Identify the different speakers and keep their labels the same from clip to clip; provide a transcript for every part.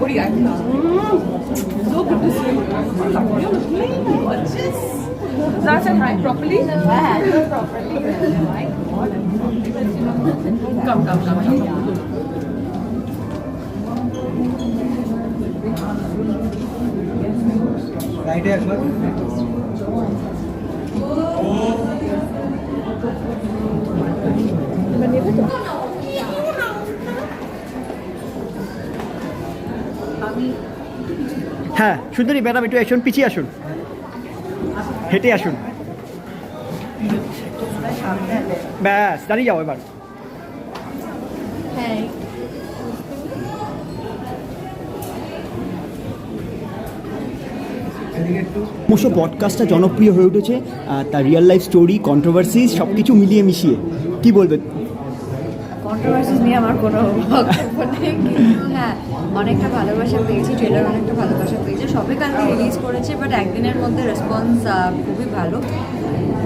Speaker 1: What do you think? Mm. So good to see you. So. You're looking gorgeous. So I said properly. Properly. Come, come, come, come.
Speaker 2: Right here, sir. Oh.
Speaker 3: হ্যাঁ সুন্দরী madam, একটু আসুন, পিছিয়ে আসুন। হেঁটে আসুন। ব্যাস, দাঁড়িয়ে যাও এবার। ক্রমশ পডকাস্টটা জনপ্রিয় হয়ে উঠেছে তার রিয়েল লাইফ স্টোরি কন্ট্রোভার্সিস সব কিছু মিলিয়ে মিশিয়ে। কি বলবে?
Speaker 4: কন্ট্রোভার্সিস নিয়ে আমার কোনো বক্তব্য নেই, কিন্তু হ্যাঁ অনেকটা ভালোবাসা পেয়েছি ট্রেলার অনেকটা ভালোবাসা পেয়েছে। সবে কালকে রিলিজ করেছে বাট একদিনের মধ্যে রেসপন্স খুবই ভালো।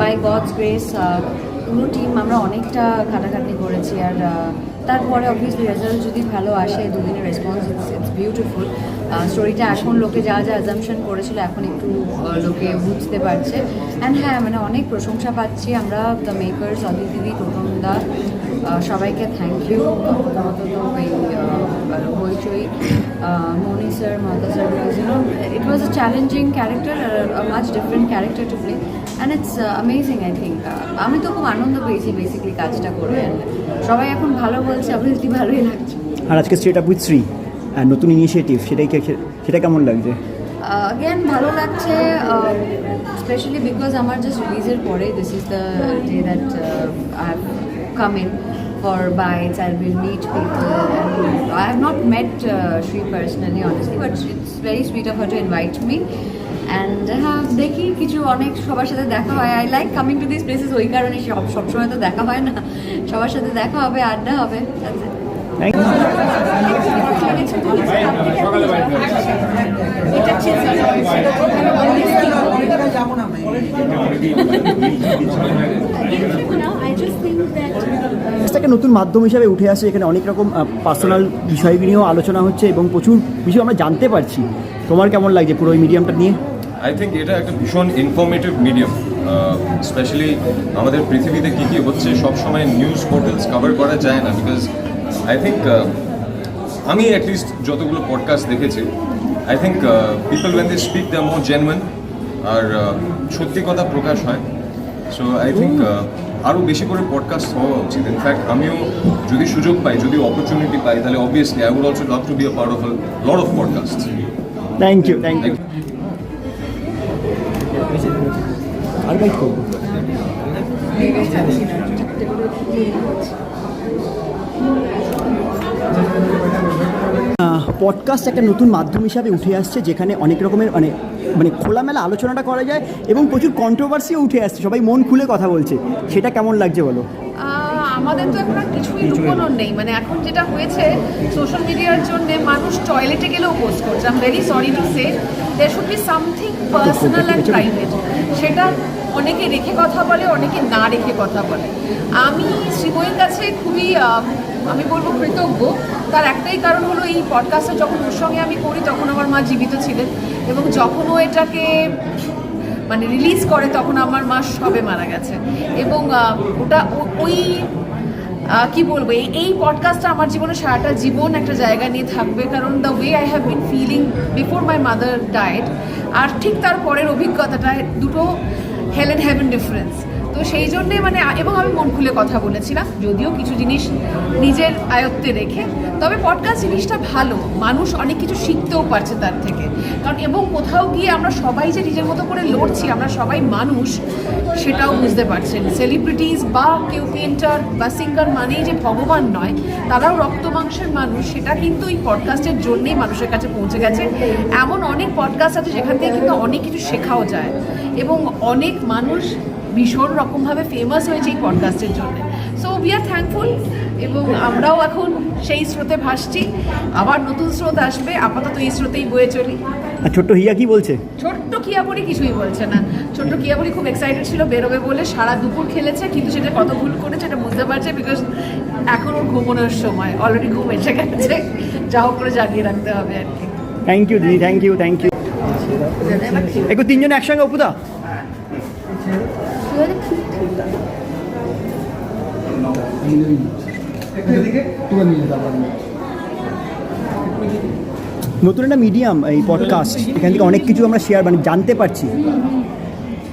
Speaker 4: বাই গডস গ্রেস পুরো টিম আমরা অনেকটা খাটাখাটনি করেছি, আর তারপরে অবভিয়াসলি রেজাল্ট যদি ভালো আসে, দুদিনের রেসপন্স ইটস বিউটিফুল স্টোরিটা এখন লোকে যা যা অ্যাজামশন করেছিল, এখন একটু লোকে বুঝতে পারছে। অ্যান্ড হ্যাঁ মানে অনেক প্রশংসা পাচ্ছি আমরা দ্য মেকার্স অদিত দিদি টোটন দা সবাইকে থ্যাংক ইউ প্রথমত তো Hoichoi Moni sir Mamata sir because you know it was a challenging character much different character to play and it's amazing I think আমি তো খুব আনন্দ পেয়েছি বেসিক্যালি কাজটা করে। সবাই এখন ভালো বলছে অবভিয়াসলি ভালোই লাগছে।
Speaker 3: আর আজকে স্ট্রেট আপ উইথ শ্রী আর নতুন ইনিশিয়েটিভ সেটাই সেটা কেমন লাগছে?
Speaker 4: অ্যাগেন ভালো লাগছে স্পেশালি বিকজ আমার জাস্ট রিলিজের পরে this is the day that I have come in for bytes I will meet people I have not met Shri personally honestly but it's very sweet of her to invite me and হ্যাঁ দেখি কিছু অনেক সবার সাথে দেখা হয়। I like coming to this places ওই কারণে সব সবসময় তো দেখা হয় না। সবার সাথে দেখা হবে আড্ডা হবে it.
Speaker 3: থ্যাংক
Speaker 2: যাব না
Speaker 3: একটা নতুন মাধ্যম হিসাবে উঠে আসে এখানে অনেক রকম পার্সোনাল বিষয় নিয়েও আলোচনা হচ্ছে এবং প্রচুর বিষয় আমরা জানতে পারছি। তোমার কেমন লাগছে পুরো ওই মিডিয়ামটা নিয়ে?
Speaker 5: আই থিঙ্ক এটা একটা ভীষণ ইনফরমেটিভ মিডিয়াম স্পেশালি আমাদের পৃথিবীতে কী কী হচ্ছে সব সময় নিউজ পোর্টালস কভার করা যায় না বিকজ আই থিঙ্ক আমি অ্যাটলিস্ট যতগুলো পডকাস্ট দেখেছি I think people when they speak the more genuine আর সত্যি কথা প্রকাশ হয়। সো আই থিঙ্ক আরও বেশি করে পডকাস্ট হওয়া উচিত। ইনফ্যাক্ট আমিও যদি সুযোগ পাই যদি অপরচুনিটি পাই তাহলে obviously I would also love to be a part of lot of podcast
Speaker 3: thank you thank you R bike করব পডকাস্ট একটা নতুন মাধ্যম হিসাবে উঠে আসছে যেখানে অনেক রকমের মানে মানে খোলামেলা আলোচনাটা করা যায় এবং প্রচুর কন্ট্রোভার্সিও উঠে আসছে। সবাই মন খুলে কথা বলছে। সেটা কেমন লাগছে বলো?
Speaker 1: আমাদের তো এখন আর কিছুই লুকোনোর নেই। মানে এখন যেটা হয়েছে সোশ্যাল মিডিয়ার জন্য মানুষ টয়লেটে গেলেও পোস্ট করছে। I'm very sorry to say there should be something personal and private সেটা অনেকে রেখে কথা বলে অনেকে না রেখে কথা বলে। আমি শ্রীময়ের কাছে খুবই আমি বলব কৃতজ্ঞ। তার একটাই কারণ হলো এই পডকাস্টটা যখন ওর সঙ্গে আমি করি তখন আমার মা জীবিত ছিলেন। এবং যখন ও এটাকে মানে রিলিজ করে, তখন আমার মা সবে মারা গেছে। এবং ওটা ওই কি বলব, এই পডকাস্টটা আমার জীবনে সারাটা জীবন একটা জায়গা নিয়ে থাকবে। কারণ the way I have been feeling before my mother died আর ঠিক তার পরের অভিজ্ঞতাটা দুটো হেল অ্যান্ড হ্যাভেন ডিফারেন্স তো সেই জন্যে মানে এবং আমি মন খুলে কথা বলেছিলাম, যদিও কিছু জিনিস নিজের আয়ত্তে রেখে। তবে পডকাস্ট জিনিসটা ভালো, মানুষ অনেক কিছু শিখতেও পারছে তার থেকে। কারণ এবং কোথাও গিয়ে আমরা সবাই যে নিজের মতো করে লড়ছি, আমরা সবাই মানুষ, সেটাও বুঝতে পারছেন। সেলিব্রিটিস বা কেউ পেন্টার বা সিঙ্গার মানেই যে ভগবান নয়, তারাও রক্ত মাংসের মানুষ, সেটা কিন্তু এই পডকাস্টের জন্যেই মানুষের কাছে পৌঁছে গেছে। এমন অনেক পডকাস্ট আছে যেখান থেকে কিন্তু অনেক কিছু শেখাও যায় এবং অনেক মানুষ ভীষণ রকমভাবে ফেমাস হয়েছে এই পডকাস্টের জন্য। সো উই আর থ্যাঙ্কফুল এবং আমরাও এখন সেই স্রোতে ভাসছি। আবার নতুন স্রোত আসবে, আপাতত এই স্রোতেই বয়ে চলি।
Speaker 3: আর ছোট্ট হিয়া কি বলছে?
Speaker 1: ছোট্ট কিয়াপুরি কিছুই বলছে না। ছোট্ট কিয়াপুরি খুব এক্সাইটেড ছিল বেরোবে বলে সারা দুপুর খেলেছে কিন্তু সেটা কত ভুল করেছে এটা বুঝতে পারছে বিকজ এখন ওর ঘুমানোর সময় অলরেডি ঘুম এসে গেছে। যা হোক করে জাগিয়ে রাখতে হবে আর কি।
Speaker 3: থ্যাংক ইউ দিদি থ্যাংক ইউ থ্যাংক ইউ একটু তিনজন একসঙ্গে অপুদা? নতুন একটা মিডিয়াম এই পডকাস্ট এখান থেকে অনেক কিছু আমরা শেয়ার মানে জানতে পারছি।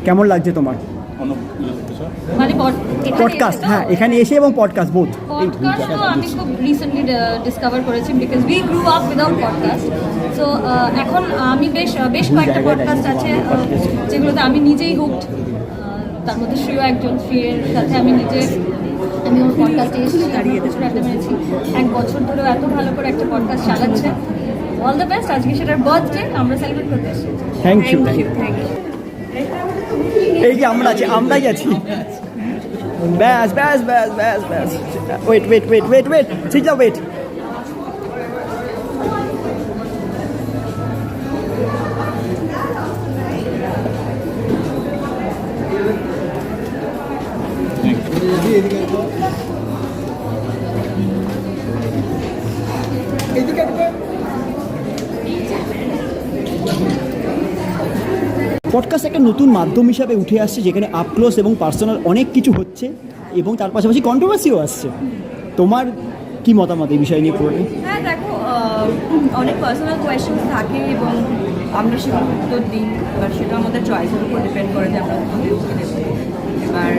Speaker 3: কেমন লাগছে তোমার?
Speaker 6: মানে
Speaker 3: পডকাস্ট হ্যাঁ এখানে এসে এবং পডকাস্ট বোধ
Speaker 6: পডকাস্ট আমি খুব রিসেন্টলি ডিসকভার করেছি because we grew up without podcast so এখন আমি বেশ বেশ কয়েকটা পডকাস্ট আছে যেগুলোতে আমি নিজেই হুকড তার মধ্যে শ্রেয় একজন শ্রেয়ের সাথে আমি নিজে আমি ওর পডকাস্টে এসেছি এক বছর ধরেও এত ভালো করে একটা পডকাস্ট চালাচ্ছে। অল দ্য বেস্ট আজকে সেটার বার্থডে আমরা সেলিব্রেট করতে এসেছি
Speaker 3: থ্যাংক ইউ এই যে আমরা আছি আমরাই আছি। ব্যাস ব্যাস ব্যাস ব্যাস ব্যাস। Wait wait wait wait wait ঠিক আছে ওয়েট পডকাস্ট একটা নতুন মাধ্যম হিসাবে উঠে আসছে যেখানে আপ ক্লোজ এবং পার্সোনাল অনেক কিছু হচ্ছে এবং তার পাশাপাশি কন্ট্রোভার্সিও আসছে। তোমার কি মতামত এই বিষয় নিয়ে পুরোটাই?
Speaker 7: হ্যাঁ দেখো অনেক পার্সোনাল কোয়েশ্চেন থাকে এবং আমরা সেগুলো উত্তর দিই, এবার সেটা আমাদের চয়েসের উপর ডিপেন্ড করে যে আমরা উত্তর না। এবার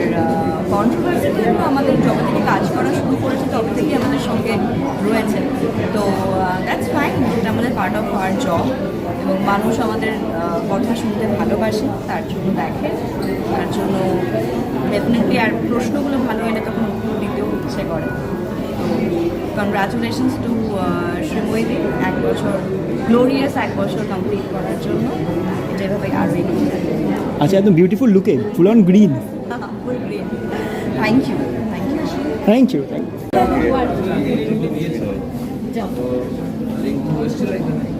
Speaker 7: কন্ট্রোভার্সি কিন্তু আমাদের যবে থেকে কাজ করা শুরু করেছে তবে থেকেই আমাদের সঙ্গে রয়েছে। তো দ্যাটস ফাইন এটা আমাদের পার্ট অফ আওয়ার জব এবং মানুষ আমাদের কথা শুনতে ভালোবাসে তার জন্য দেখে তার জন্য ডেফিনেটলি আর প্রশ্নগুলো ভালো এলে তখন উত্তর দিতেও ইচ্ছে করে। কংগ্রাচুলেশনস টু শ্রীময়ী এক বছর গ্লোরিয়াস এক বছর কমপ্লিট করার জন্য। যেভাবে আরও এগিয়ে
Speaker 3: আচ্ছা একদম বিউটিফুল লুকে full
Speaker 7: on green thank you
Speaker 3: thank you thank
Speaker 6: you thank you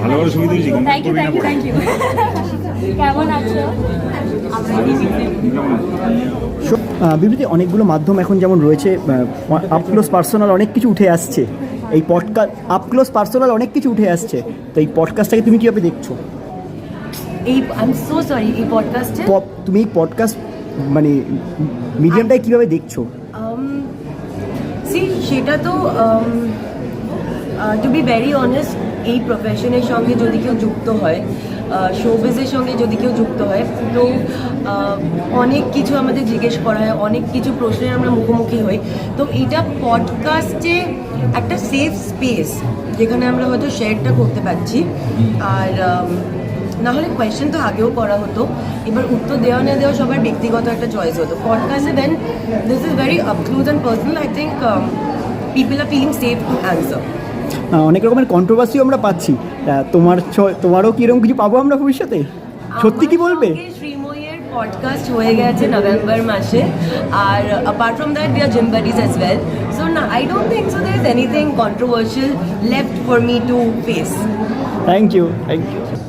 Speaker 6: ভালো করে সুবিধা দিয়েছি thank you thank you thank you কেমন আছো
Speaker 3: বিবৃতি অনেকগুলো মাধ্যম এখন যেমন রয়েছে আপ ক্লোজ পার্সোনাল অনেক কিছু উঠে আসছে। এই পডকাস্ট আপ ক্লোজ পার্সোনাল অনেক কিছু উঠে আসছে। তো এই পডকাস্টটাকে তুমি কীভাবে দেখছ?
Speaker 8: এই আই এম সো সরি এই পডকাস্টে
Speaker 3: তুমি এই পডকাস্ট মানে মিডিয়ামটাকে কীভাবে দেখছ?
Speaker 8: সি সেটা তো টু বি ভেরি অনেস্ট এই প্রফেশনের সঙ্গে যদি কেউ যুক্ত হয় শোবিজের সঙ্গে যদি কেউ যুক্ত হয়, তো অনেক কিছু আমাদের জিজ্ঞেস করা হয়, অনেক কিছু প্রশ্নের আমরা মুখোমুখি হই। তো এটা পডকাস্টে একটা সেফ স্পেস যেখানে আমরা হয়তো শেয়ারটা করতে পারছি। আর um, না হলে কোয়েশ্চেন তো আগেও করা হতো। এবার উত্তর দেওয়া না দেওয়া সবার ব্যক্তিগত একটা চয়েস হতো। পডকাস্টে then this is very up close and personal I think people are feeling safe to
Speaker 3: answer অনেক রকমের কন্ট্রোভার্সিও আমরা পাচ্ছি। তোমার তোমারও কি এরকম কিছু পাবো আমরা ভবিষ্যতে? সত্যি কি বলবে?
Speaker 8: শ্রীময়ের পডকাস্ট হয়ে গেছে নভেম্বর মাসে। আর apart from that we are gym buddies as well so না I don't think so there is anything controversial left for me to face
Speaker 3: thank you thank you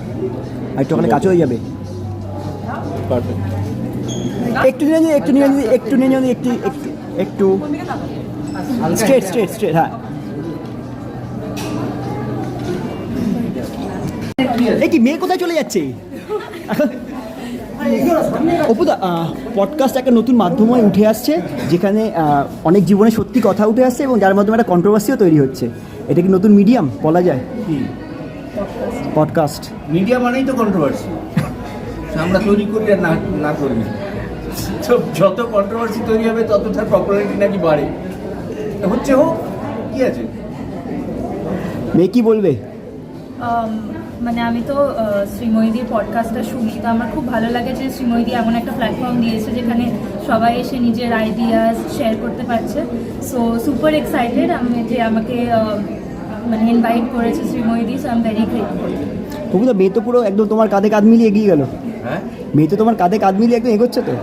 Speaker 3: আর একটু ওখানে কাছে হয়ে যাবে একটু নিয়ে নিয়ে একটু নিয়ে নিয়ে একটু নিয়ে নিয়ে একটু একটু একটু। স্ট্রেট স্ট্রেট স্ট্রেট হ্যাঁ। এই কি মেয়ে কোথায় চলে যাচ্ছে? অপুদা পডকাস্ট একটা নতুন মাধ্যম হয়ে উঠে আসছে যেখানে অনেক জীবনে সত্যি কথা উঠে আসছে এবং যার মাধ্যমে একটা কন্ট্রোভার্সিও তৈরি হচ্ছে। এটা কি নতুন মিডিয়াম বলা যায়। পডকাস্ট
Speaker 2: মিডিয়া মানেই তো কন্ট্রোভার্সি আমরা তৈরি করি আর না না করি। যত কন্ট্রোভার্সি তৈরি হবে তত তার পপুলারিটি নাকি বাড়ে। হচ্ছে হোক কি আছে?
Speaker 3: মেয়ে কি বলবে?
Speaker 6: মানে আমি তো শ্রীময়ীদির পডকাস্টটা শুনি। তো আমার খুব ভালো লাগে যে শ্রীময়ীদি এমন একটা প্ল্যাটফর্ম দিয়েছে যেখানে সবাই এসে নিজের আইডিয়াস শেয়ার করতে পারছে। সো সুপার এক্সাইটেড আমি যে আমাকে মানে ইনভাইট করেছে শ্রীময়ীদি so I am very grateful
Speaker 3: অপুদা মেয়ে তো পুরো একদম তোমার কাঁধে কাঁধ মিলিয়ে এগিয়ে গেল।
Speaker 2: হ্যাঁ?
Speaker 3: মেয়ে তো তোমার কাঁধে কাঁধ মিলিয়ে একদম এগোচ্ছে তো।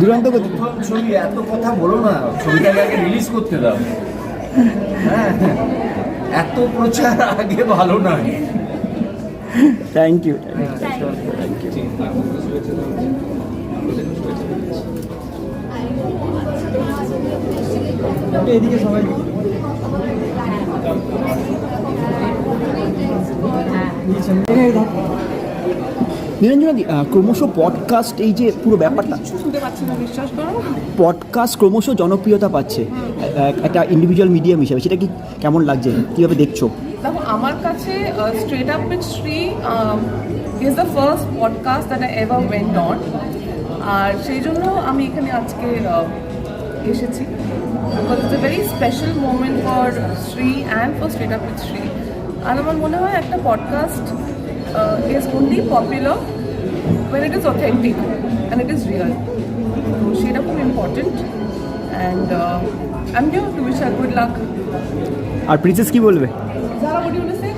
Speaker 3: দুরন্ত গতি।
Speaker 2: ছবি এত কথা বলো না ছবিটাকে আগে রিলিজ করতে দাও। হ্যাঁ এত প্রচার আগে ভালো নয়।
Speaker 3: থ্যাংক ইউ এদিকে সবাই নিরঞ্জনাদি ক্রমশ পডকাস্ট এই যে পুরো ব্যাপারটা পডকাস্ট ক্রমশ জনপ্রিয়তা পাচ্ছে একটা ইন্ডিভিজুয়াল মিডিয়াম হিসেবে, সেটা কি কেমন লাগছে, কীভাবে দেখছ?
Speaker 9: দেখো, আমার কাছে straight up with Shri is the first podcast that I ever went on আর সেই জন্য আমি এখানে আজকে এসেছি। Because it's a very special moment for Shri and for straight up with Shri আর আমার মনে হয় একটা podcast is only popular when it is authentic and it is real. তো সেটা খুব important and I am here to wish her good luck
Speaker 3: R princess কি বলবে
Speaker 9: Zara, what do you want to say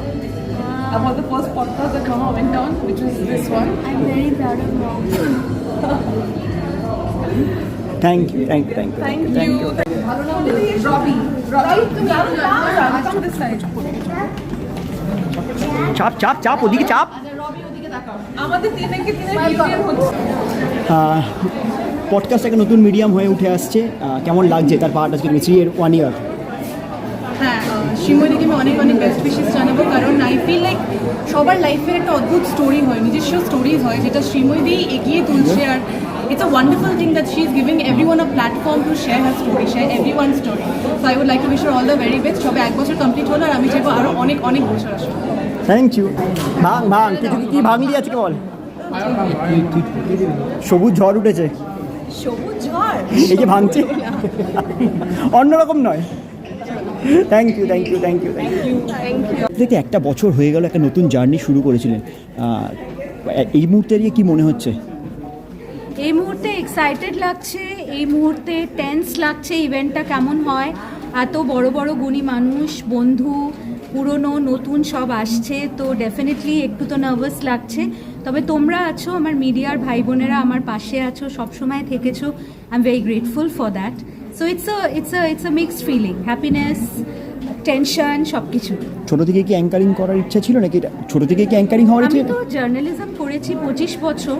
Speaker 9: about the first podcast that Mama went on, which was this one?
Speaker 10: I'm very proud of mom.
Speaker 3: Thank you thank you
Speaker 9: thank you you. তুমি আরও যাও, come this side.
Speaker 3: চাপ চাপ চাপ ওদিকে চাপ।
Speaker 9: আমাদের তিনকে তিনের মিলিয়ন হচ্ছে।
Speaker 3: পডকাস্ট একটা নতুন মিডিয়াম হয়ে উঠে আসছে। কেমন লাগছে? তার পার্ট আজকে থ্রি ইয়ার ওয়ান ইয়ার
Speaker 11: হ্যাঁ আমি অনেক অনেক বেস্ট উইশেস জানাব। কারণ আই ফিল লাইক সবার লাইফের একটা অদ্ভুত স্টোরি হয় নিজস্ব স্টোরিজ হয় যেটা শ্রীময়ী এগিয়ে তুলছে। আর it's a wonderful thing that she is giving every one a platform to share her story share every one story so I would like to wish all the very best সবে এক বছর complete হলো আর আমি চাইব আরও অনেক অনেক বছর আসব
Speaker 3: থ্যাংক ইউ ভাঙ ভাঙ। কিছু কি ভাঙলি আজকে বল? সবুজ ঝড় উঠেছে।
Speaker 11: সবুজ ঝড়?
Speaker 3: এই যে ভাঙছে। অন্যরকম নয়। Thank you thank you thank you thank you দেখতে একটা বছর হয়ে গেল একটা নতুন জার্নি শুরু করেছিলেন। এই মুহূর্তে দিয়ে কি মনে হচ্ছে?
Speaker 10: এই মুহূর্তে এক্সাইটেড লাগছে এই মুহূর্তে টেন্স লাগছে ইভেন্টটা কেমন হয়? এত বড় বড় গুণী মানুষ বন্ধু পুরনো নতুন সব আসছে তো ডেফিনেটলি একটু তো নার্ভাস লাগছে। তবে তোমরা আছো আমার মিডিয়ার ভাই বোনেরা আমার পাশে আছো সবসময় থেকেছো। I am very grateful for that so it's a it's a it's a mixed feeling happiness tension সব কিছু
Speaker 3: ছোট থেকে কি অ্যাঙ্কারিং করার ইচ্ছা ছিল নাকি ছোট থেকে কি অ্যাঙ্কারিং হওয়ার ইচ্ছা আমি
Speaker 10: তো জার্নালিজম করেছি পঁচিশ বছর।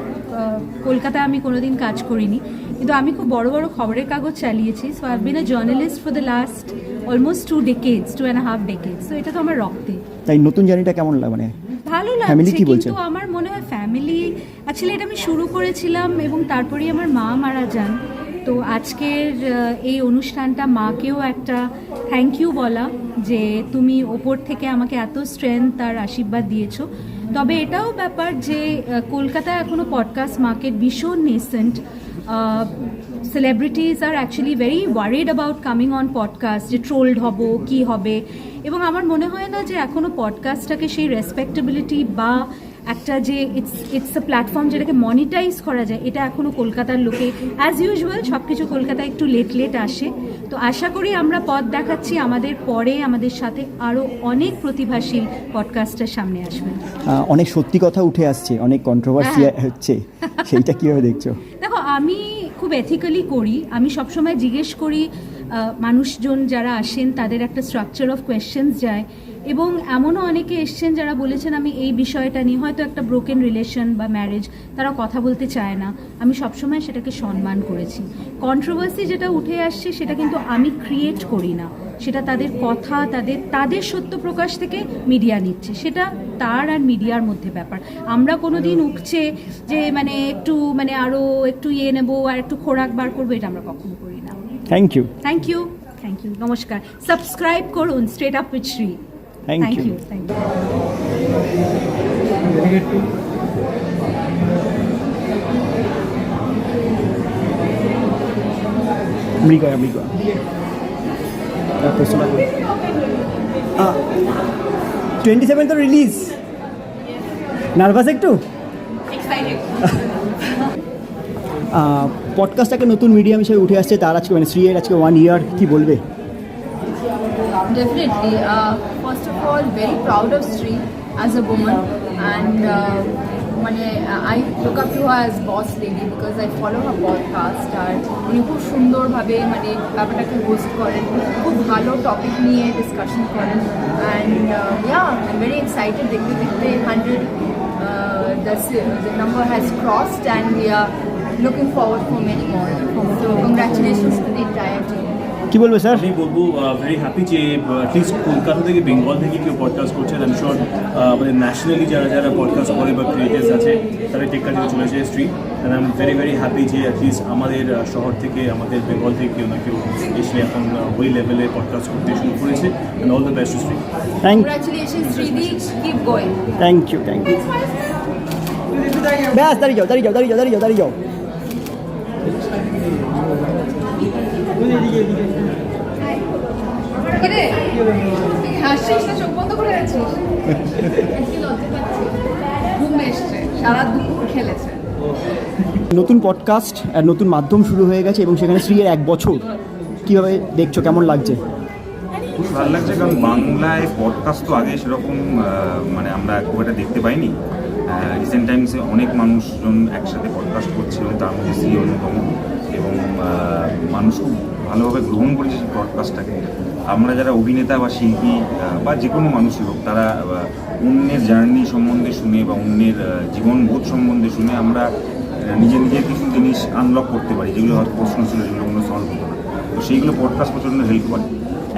Speaker 10: কলকাতায় আমি কোনোদিন কাজ করিনি। কিন্তু আমি খুব বড় বড় খবরের কাগজ চালিয়েছি। So I been a journalist for the last almost two decades two and half decades তো এটা তো আমার রক্তে।
Speaker 3: তাই নতুন জার্নিটা কেমন লাগে মানে
Speaker 10: ভালো লাগছে।
Speaker 3: কি বলছে?
Speaker 10: কিন্তু আমার মনে হয় ফ্যামিলি অ্যাকচুয়ালি এটা আমি শুরু করেছিলাম এবং তারপরেই আমার মা মারা যান। তো আজকের এই অনুষ্ঠানটা মাকেও একটা থ্যাংক ইউ বলা যে তুমি ওপর থেকে আমাকে এত স্ট্রেংথ আর আশীর্বাদ দিয়েছ। তবে এটাও ব্যাপার যে কলকাতায় এখনও পডকাস্ট মার্কেট ভীষণ nascent celebrities R actually very worried about coming on podcast যে ট্রোলড হব, কি হবে? এবং আমার মনে হয় না যে এখনও পডকাস্টটাকে সেই রেসপেক্টেবিলিটি বা একটা যে ইটস ইটস আ প্ল্যাটফর্ম যেটাকে মনিটাইজ করা যায় এটা এখনও কলকাতার লোকে অ্যাজ ইউজুয়াল সব কিছু কলকাতায় একটু লেট লেট আসে। তো আশা করি আমরা পথ দেখাচ্ছি আমাদের পরে আমাদের সাথে আরও অনেক প্রতিভাশীল পডকাস্টের সামনে আসবেন
Speaker 3: অনেক সত্যি কথা উঠে আসছে অনেক কন্ট্রোভার্সি
Speaker 10: হ্যাঁ।
Speaker 3: হচ্ছে সেইটা কীভাবে দেখছ?
Speaker 10: দেখো আমি খুব এথিক্যালি করি আমি সবসময় জিজ্ঞেস করি মানুষজন যারা আসেন তাদের একটা স্ট্রাকচার অফ কোয়েশ্চেন্স যায়। এবং এমনও অনেকে এসছেন যারা বলেছেন আমি এই বিষয়টা নিয়ে হয়তো একটা ব্রোকেন রিলেশন বা ম্যারেজ তারা কথা বলতে চায় না। আমি সবসময় সেটাকে সম্মান করেছি। কন্ট্রোভার্সি যেটা উঠে আসছে সেটা কিন্তু আমি ক্রিয়েট করি না। সেটা তাদের কথা তাদের তাদের সত্য প্রকাশ থেকে মিডিয়া নিচ্ছে। সেটা তার আর মিডিয়ার মধ্যে ব্যাপার। আমরা কোনো দিন উঠছে যে মানে একটু মানে আরও একটু ইয়ে নেব আর একটু খোরাক বার করব এটা আমরা কখনো করি না।
Speaker 3: Thank you
Speaker 10: thank you thank you নমস্কার। সাবস্ক্রাইব করুন straight up with Shri
Speaker 3: thank you.
Speaker 10: You
Speaker 3: Mrigaya Mrigaya twenty seven তো রিলিজ নার্ভাস একটু? পডকাস্ট একটা নতুন মিডিয়াম হিসেবে উঠে আসছে তার আজকে মানে শ্রী এর আজকে ওয়ান ইয়ার কি বলবে?
Speaker 12: Definitely. Uh, first of all, very proud of Sri as a woman, and uh, মানে I look up to her as boss lady because I follow her podcast আর উনি খুব সুন্দরভাবে মানে ব্যাপারটাকে হোস্ট করেন খুব ভালো টপিক নিয়ে ডিসকাশন করেন and yeah I very excited দেখতে দেখতে hundred the number has crossed and we are looking forward for many more. So congratulations to the entire team.
Speaker 3: কি বলবে স্যার?
Speaker 13: আমি বলব ভেরি হ্যাপি যে অ্যাটলিস্ট কলকাতা থেকে বেঙ্গল থেকে কেউ পডকাস্ট করছে আমি শিওর আমাদের ন্যাশনালি যারা যারা পডকাস্ট করে বা ক্রিয়েটার্স আছে তারা টেক্কা থেকে চলে এসে Stree and I am very very happy যে অ্যাটলিস্ট আমাদের শহর থেকে আমাদের বেঙ্গল থেকে কেউ না কেউ এসে এখন ওই লেভেলে পডকাস্ট করতে শুরু করেছে and all
Speaker 3: the
Speaker 12: best to Stree thank.
Speaker 3: Thank you thank you ব্যাস দাঁড়িয়ে যাও দাঁড়িয়ে যাও দাঁড়িয়ে যাও দাঁড়িয়ে যাও দাঁড়িয়ে যাও।
Speaker 1: কিরে তুই হাসছিস না চোখ বন্ধ করে আছিস? ঘুম এসছে সারা দুপুর খেলেছে।
Speaker 3: নতুন পডকাস্ট আর নতুন মাধ্যম শুরু হয়ে গেছে এবং সেখানে শ্রীয়ের এক বছর। কীভাবে দেখছ কেমন লাগছে?
Speaker 14: খুবই ভালো লাগছে কারণ বাংলায় পডকাস্ট তো আগে সেরকম মানে আমরা খুব একটা দেখতে পাইনি। রিসেন্ট টাইমসে অনেক মানুষজন একসাথে পডকাস্ট করছিল তার মধ্যে সি অন্যতম। এবং মানুষ খুব ভালোভাবে গ্রহণ করেছে সেই পডকাস্টটাকে আমরা যারা অভিনেতা বা শিল্পী বা যে কোনো মানুষই হোক, তারা অন্যের জার্নি সম্বন্ধে শুনে বা অন্যের জীবনবোধ সম্বন্ধে শুনে আমরা নিজে নিজে কিছু জিনিস আনলক করতে পারি, যেগুলো হয়তো প্রশ্ন ছিল যেগুলো কোনো সলভ হতো না। তো সেইগুলো পডকাস্ট প্রচণ্ড হেল্প করে।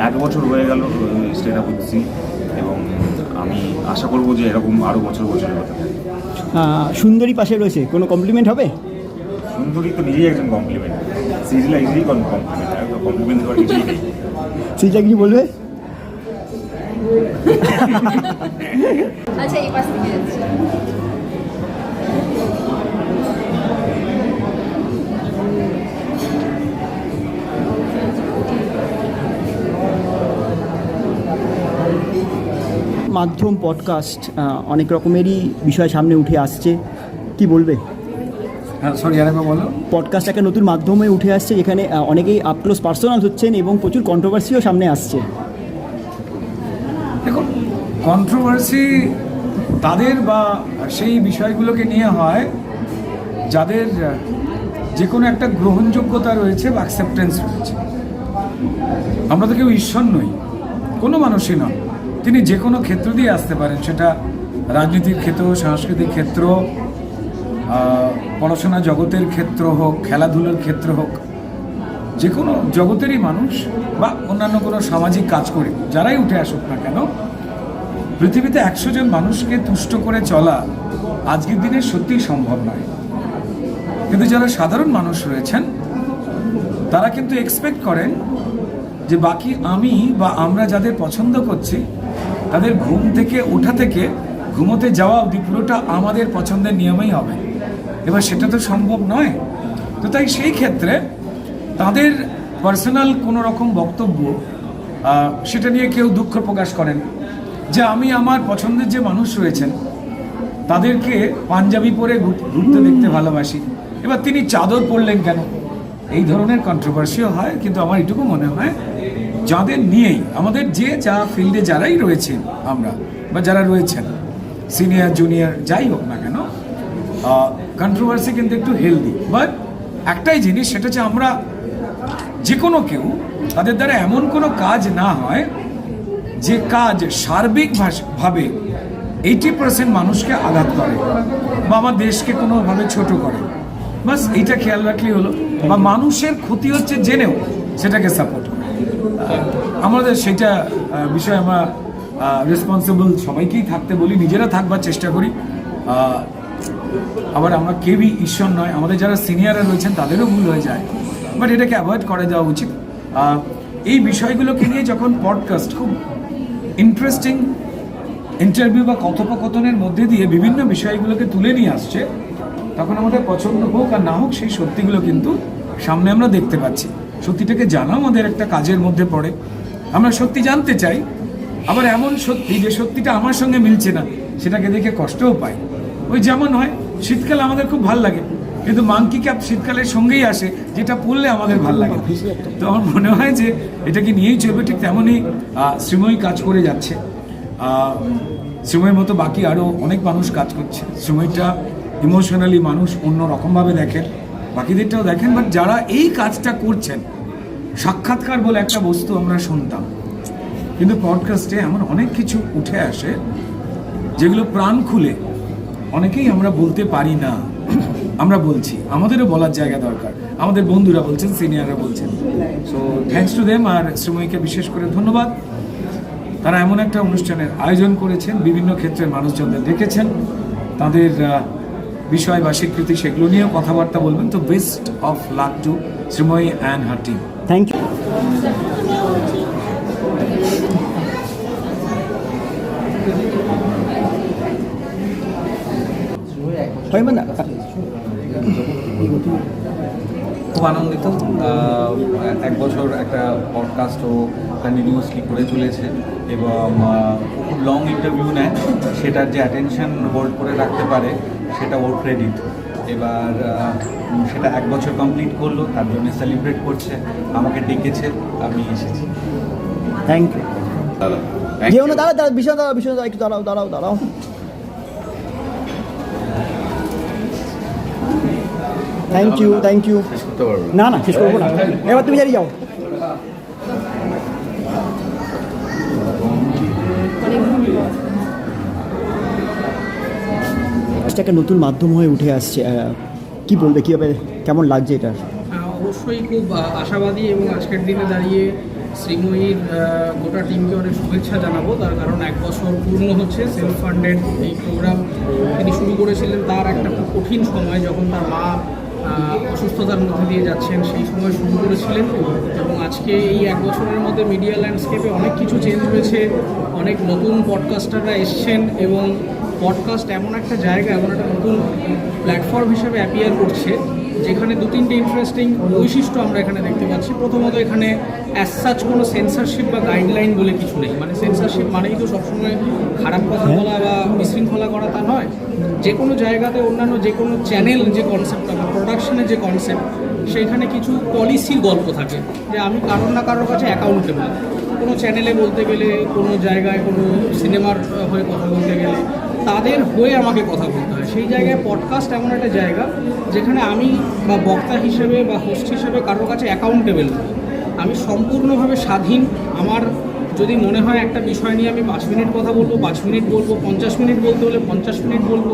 Speaker 14: এক বছর হয়ে গেল স্টেট আপ হচ্ছি এবং আমি আশা করব যে এরকম আরও বছর বছরের কথা।
Speaker 3: সুন্দরী পাশে রয়েছে। কোনো কমপ্লিমেন্ট হবে?
Speaker 14: সুন্দরী তো নিজেই একজন কমপ্লিমেন্ট সিজলা ইজিলি কমপ্লিমেন্ট কমপ্লিমেন্ট দেওয়ার কিছুই নেই।
Speaker 3: সেইটা কিছু বলবে?
Speaker 12: আচ্ছা এই পাশ থেকে যাচ্ছি।
Speaker 3: মাধ্যম পডকাস্ট অনেক রকমেরই বিষয় সামনে উঠে আসছে। কি বলবে?
Speaker 2: হ্যাঁ সরি আরেকবার বলো।
Speaker 3: পডকাস্ট একটা নতুন মাধ্যমে উঠে আসছে যেখানে অনেকেই আপ ক্লোজ পার্সোনাল হচ্ছেন এবং প্রচুর কন্ট্রোভার্সিও সামনে আসছে।
Speaker 15: দেখুন কন্ট্রোভার্সি তাদের বা সেই বিষয়গুলোকে নিয়ে হয় যাদের যে কোনো একটা গ্রহণযোগ্যতা রয়েছে বা অ্যাকসেপ্টেন্স রয়েছে। আমরা তো কেউ ঈশ্বর নই কোনো মানুষই নন। তিনি যে কোনো ক্ষেত্র দিয়ে আসতে পারেন সেটা রাজনীতির ক্ষেত্র সাংস্কৃতিক ক্ষেত্র পড়াশোনা জগতের ক্ষেত্র হোক, খেলাধুলার ক্ষেত্র হোক যে কোনো জগতেরই মানুষ বা অন্যান্য কোনো সামাজিক কাজ করে, যারাই উঠে আসুক না কেন, পৃথিবীতে একশো জন মানুষকে তুষ্ট করে চলা আজকের দিনে সত্যিই সম্ভব নয়। কিন্তু যারা সাধারণ মানুষ রয়েছেন, তারা কিন্তু এক্সপেক্ট করেন যে বাকি আমি বা আমরা যাদের পছন্দ করছি, তাদের ঘুম থেকে, ওঠা থেকে ঘুমোতে যাওয়া অবধি পুরোটা আমাদের পছন্দের নিয়মেই হবে। এবার সেটা তো সম্ভব নয়। তো তাই সেই ক্ষেত্রে তাদের পার্সোনাল কোনো রকম বক্তব্য সেটা নিয়ে কেউ দুঃখ প্রকাশ করেন যে আমি আমার পছন্দের যে মানুষ রয়েছেন, তাদেরকে পাঞ্জাবি পরে ঘুরতে দেখতে ভালোবাসি। এবার তিনি চাদর পরলেন কেন? এই ধরনের কন্ট্রোভার্সিও হয়, কিন্তু আমার এটুকু মনে হয়, যাদের নিয়েই, আমাদের যে যা ফিল্ডে যারাই রয়েছেন আমরা, বা যারা রয়েছেন সিনিয়র জুনিয়র যাই হোক না কেন কন্ট্রোভার্সি কিন্তু একটু হেলদি বাট একটাই জিনিস, সেটা হচ্ছে আমরা যে কোনো কেউ, তাদের দ্বারা এমন কোনো কাজ না হয়, যে কাজ সার্বিক ভাবে এইটি পার্সেন্ট মানুষকে আঘাত করে বা আমার দেশকে কোনোভাবে ছোট করে। বাস এইটা খেয়াল রাখলেই হলো। বা মানুষের ক্ষতি হচ্ছে জেনেও সেটাকে সাপোর্ট আমাদের সেটা বিষয়ে আমরা রেসপন্সিবল সবাইকেই থাকতে বলি, নিজেরা থাকবার চেষ্টা করি। আবার আমরা কেউই ঈশ্বর নয়, আমাদের যারা সিনিয়ররা রয়েছেন তাদেরও ভুল হয়ে যায়। বাট এটাকে অ্যাভয়েড করে দেওয়া উচিত। এই বিষয়গুলোকে নিয়ে যখন পডকাস্ট খুব ইন্টারেস্টিং ইন্টারভিউ বা কথোপকথনের মধ্যে দিয়ে বিভিন্ন বিষয়গুলোকে তুলে নিয়ে আসছে, তখন আমাদের পছন্দ হোক আর না হোক সেই সত্যিগুলো কিন্তু সামনে আমরা দেখতে পাচ্ছি। সত্যিটাকে জানা আমাদের একটা কাজের মধ্যে পড়ে। আমরা সত্যি জানতে চাই, আবার এমন সত্যি যে সত্যিটা আমার সঙ্গে মিলছে না, সেটাকে দেখে কষ্টও পাই। ওই যেমন হয়, শীতকাল আমাদের খুব ভালো লাগে। কিন্তু মাংকি ক্যাপ শীতকালের সঙ্গেই আসে, যেটা পড়লে আমাদের ভালো লাগে। তো আমার মনে হয় যে এটাকে নিয়েই চলবে? ঠিক তেমনই শ্রীময়ী কাজ করে যাচ্ছে। শ্রীময়ের মতো বাকি আরও অনেক মানুষ কাজ করছে। শ্রীময়টা ইমোশনালি মানুষ অন্য রকমভাবে দেখেন। বাকিদেরটাও দেখেন বাট যারা এই কাজটা করছেন, সাক্ষাৎকার বলে একটা বস্তু আমরা শুনতাম। কিন্তু পডকাস্টে এমন অনেক কিছু উঠে আসে, যেগুলো প্রাণ খুলে। অনেকেই আমরা বলতে পারি না। আমরা বলছি, আমাদেরও বলার জায়গা দরকার। আমাদের বন্ধুরা বলছেন, সিনিয়ররা বলছেন। সো থ্যাঙ্কস টু দেম আর শ্রীময়ীকে বিশেষ করে ধন্যবাদ। তারা এমন একটা অনুষ্ঠানের আয়োজন করেছেন, বিভিন্ন ক্ষেত্রের মানুষজনদের ডেকেছেন। তাদের বিষয় বা স্বীকৃতি সেগুলো নিয়েও কথাবার্তা বলবেন। তো best of luck to Srimoyee and her team
Speaker 3: thank you হয় মানে
Speaker 16: খুব আনন্দিত। এক বছর একটা পডকাস্ট পডকাস্টও কন্টিনিউয়াসলি করে চলেছে এবং খুব লং ইন্টারভিউ নেয়। সেটার যে অ্যাটেনশন হোল্ড করে রাখতে পারে সেটা ওর ক্রেডিট এবার সেটা এক বছর কমপ্লিট করল তার জন্য সেলিব্রেট করছে আমাকে ডেকেছে আমি এসেছি।
Speaker 3: থ্যাংক ইউ যেও না দাঁড়া দাঁড়া বিশাল দাঁড়াও বিশাল দাঁড়াও একটু দাঁড়াও দাঁড়াও দাঁড়াও। থ্যাংক ইউ থ্যাংক ইউ না না শেষ করব না। এবার তুমি জানি যাও। একটা নতুন মাধ্যম হয়ে উঠে আসছে কি বলবে কীভাবে কেমন লাগছে এটা?
Speaker 17: অবশ্যই খুব আশাবাদী এবং আজকের দিনে দাঁড়িয়ে শ্রীময়ীর গোটা টিমকে অনেক শুভেচ্ছা জানাব। তার কারণ এক বছর পূর্ণ হচ্ছে সেলফ ফান্ডেড এই প্রোগ্রাম তিনি শুরু করেছিলেন তার একটা খুব কঠিন সময় যখন তার মা অসুস্থতার মধ্যে দিয়ে যাচ্ছেন, সেই সময় শুরু করেছিলেন এবং আজকে এই এক বছরের মধ্যে মিডিয়া ল্যান্ডস্কেপে অনেক কিছু চেঞ্জ হয়েছে, অনেক নতুন পডকাস্টাররা এসছেন এবং পডকাস্ট এমন একটা জায়গা, এমন একটা নতুন প্ল্যাটফর্ম হিসেবে অ্যাপিয়ার করছে। যেখানে দু তিনটে ইন্টারেস্টিং বৈশিষ্ট্য আমরা এখানে দেখতে পাচ্ছি। প্রথমত এখানে অ্যাজ সাচ কোনো সেন্সারশিপ বা গাইডলাইন বলে কিছু নেই। মানে সেন্সারশিপ মানেই তো সবসময় খারাপ কথা বলা বা বিশৃঙ্খলা করা তা নয়। যে কোনো জায়গাতে অন্যান্য যে কোনো চ্যানেল যে কনসেপ্টটা বা প্রোডাকশনের যে কনসেপ্ট সেইখানে কিছু পলিসির গল্প থাকে। যে আমি কারোর না কারোর কাছে অ্যাকাউন্টেবল কোনো চ্যানেলে বলতে গেলে কোনো জায়গায় কোনো সিনেমার হয়ে কথা বলতে গেলে তাদের হয়ে আমাকে কথা বলতে হয়। সেই জায়গায় পডকাস্ট এমন একটা জায়গা যেখানে আমি বা বক্তা হিসেবে বা হোস্ট হিসেবে কারোর কাছে অ্যাকাউন্টেবল আমি সম্পূর্ণভাবে স্বাধীন। আমার যদি মনে হয় একটা বিষয় নিয়ে আমি পাঁচ মিনিট কথা বলব, পাঁচ মিনিট বলব, পঞ্চাশ মিনিট বলতে হলে পঞ্চাশ মিনিট বলব।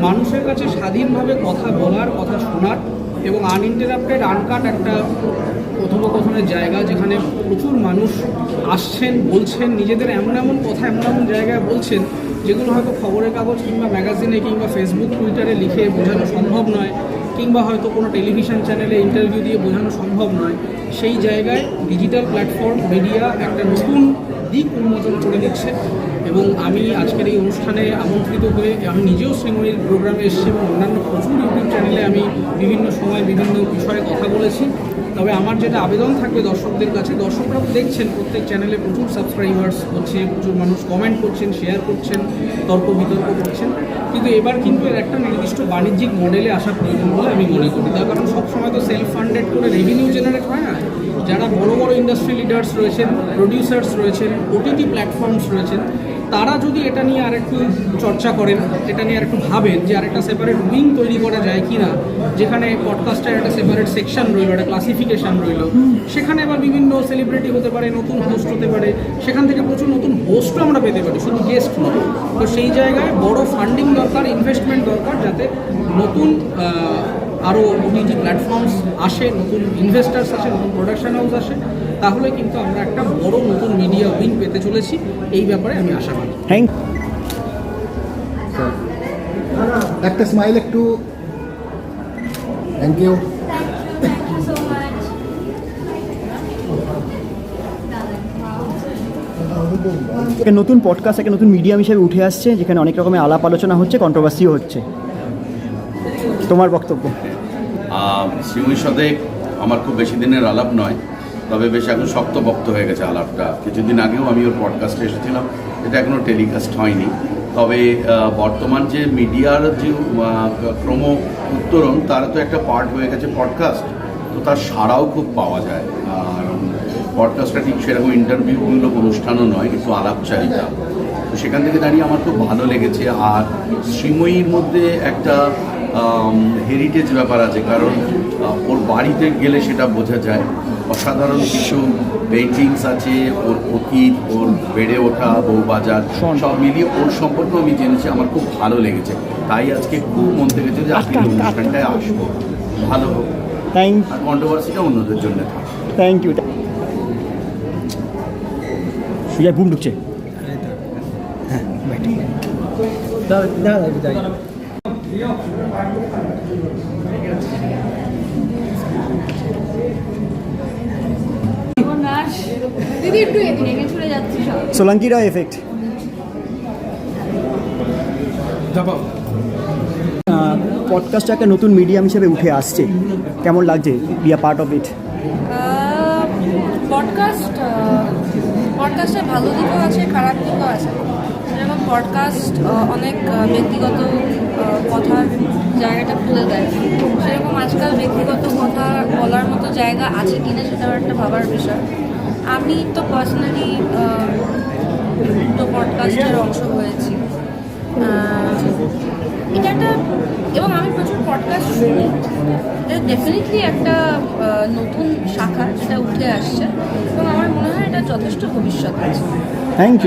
Speaker 17: মানুষের কাছে স্বাধীনভাবে কথা বলার, কথা শোনার এবং আনইন্টারাপ্টেড আনকাট একটা কথোপকথনের জায়গা যেখানে প্রচুর মানুষ আসছেন, বলছেন, নিজেদের এমন এমন কথা, এমন এমন জায়গায় বলছেন যেগুলো হয়তো খবরের কাগজ কিংবা ম্যাগাজিনে কিংবা ফেসবুক টুইটারে লিখে বোঝানো সম্ভব নয়, কিংবা হয়তো কোনো টেলিভিশন চ্যানেলে ইন্টারভিউ দিয়ে বোঝানো সম্ভব নয়, সেই জায়গায় ডিজিটাল প্ল্যাটফর্ম মিডিয়া একটা নতুন দিক উন্মোচন করে দিচ্ছে এবং আমি আজকের এই অনুষ্ঠানে আমন্ত্রিত হয়ে আমি নিজেও শ্রীময়ীর প্রোগ্রামে এসেছি এবং অন্যান্য প্রচুর ইউটিউব চ্যানেলে আমি বিভিন্ন সময় বিভিন্ন বিষয়ে কথা বলেছি। তবে আমার যেটা আবেদন থাকবে দর্শকদের কাছে দর্শকরা দেখছেন, প্রত্যেক চ্যানেলে প্রচুর সাবস্ক্রাইবার্স হচ্ছে, প্রচুর মানুষ কমেন্ট করছেন শেয়ার করছেন, তর্ক বিতর্ক করছেন। কিন্তু এবার কিন্তু এর একটা নির্দিষ্ট বাণিজ্যিক মডেলে আসা প্রয়োজন বলে আমি মনে করি। তার কারণ সবসময় তো সেলফ ফান্ডেড করে রেভিনিউ জেনারেট হয় না। যারা বড় বড় ইন্ডাস্ট্রি লিডার্স রয়েছেন প্রডিউসার্স রয়েছেন ওটিটি প্ল্যাটফর্মস রয়েছেন, তারা যদি এটা নিয়ে আরেকটু চর্চা করেন, এটা নিয়ে আরেকটু ভাবেন যে আরেকটা সেপারেট উইং তৈরি করা যায় কি না যেখানে পডকাস্টের একটা সেপারেট সেকশন রইল, একটা ক্লাসিফিকেশন রইল, সেখানে আবার বিভিন্ন সেলিব্রিটি হতে পারে, নতুন হোস্ট হতে পারে, সেখান থেকে প্রচুর নতুন হোস্টও আমরা পেতে পারি, শুধু গেস্ট নয় তো সেই জায়গায় বড় ফান্ডিং দরকার ইনভেস্টমেন্ট দরকার, যাতে নতুন আরও ওটিটি প্ল্যাটফর্মস আসে নতুন ইনভেস্টার্স আসে নতুন প্রোডাকশন হাউস আসে তাহলে কিন্তু আমরা একটা বড় নতুন মিডিয়া উইং পেতে চলেছি। এই ব্যাপারে আমি আশাবাদী।
Speaker 3: থ্যাংক
Speaker 18: একটা স্মাইল একটু। থ্যাংক ইউ
Speaker 3: একটা নতুন পডকাস্ট একটা নতুন মিডিয়াম হিসেবে উঠে আসছে যেখানে অনেক রকমের আলাপ আলোচনা হচ্ছে কন্ট্রোভার্সিও হচ্ছে। তোমার বক্তব্য?
Speaker 19: শ্রীময়ীর সাথে আমার খুব বেশি দিনের আলাপ নয়, তবে বেশ এখন শক্ত বক্ত হয়ে গেছে আলাপটা। কিছুদিন আগেও আমি ওর পডকাস্টে এসেছিলাম, এটা এখনও টেলিকাস্ট হয়নি। তবে বর্তমান যে মিডিয়ার যে ক্রম উত্তরণ, তার তো একটা পার্ট হয়ে গেছে পডকাস্ট তো তার সারাও খুব পাওয়া যায়। আর পডকাস্টটা ঠিক সেরকম ইন্টারভিউমূলক অনুষ্ঠানও নয় কিন্তু আলাপচারিতা। তো সেখান থেকে দাঁড়িয়ে আমার খুব ভালো লেগেছে। আর শ্রীময়ীর মধ্যে একটা হেরিটেজ ব্যাপার আছে কারণ ওর বাড়িতে গেলে সেটা বোঝা যায়। অসাধারণ কিছু পেন্টিংস আছে ওর অতীত ওর বেড়ে ওঠা বউ বাজার সব মিলিয়ে ওর সম্পর্কে আমি জেনেছি আমার খুব ভালো লেগেছে। তাই আজকে খুব মন থেকে যে আজকে অনুষ্ঠানটায় আসব। ভালো হোক।
Speaker 3: থ্যাংক
Speaker 19: আর কন্ট্রোভার্সিটা অন্যদের জন্য
Speaker 3: থ্যাংক ইউ সুজয় বুম ঢুকছে। হ্যাঁ
Speaker 20: দিদি একটু
Speaker 3: সোলাঙ্কি রায় এফেক্ট পডকাস্ট একটা নতুন মিডিয়াম হিসেবে উঠে আসছে। কেমন লাগছে? Be a part of it
Speaker 21: podcast পডকাস্টের ভালো দিকও আছে খারাপ দিকও আছে। যেমন পডকাস্ট অনেক ব্যক্তিগত কথার জায়গাটা খুলে দেয়। সেরকম আজকাল ব্যক্তিগত কথা বলার মতো জায়গা আছে কিনা সেটাও একটা ভাবার বিষয়। আমি তো পার্সোনালি তো পডকাস্টের অংশ হয়েছি। এটা একটা, এবং আমি প্রচুর পডকাস্ট শুনি। এটা ডেফিনেটলি একটা নতুন শাখা যেটা উঠে আসছে। এবং আমার মনে হয় এটা যথেষ্ট ভবিষ্যৎ আছে।
Speaker 3: Thank you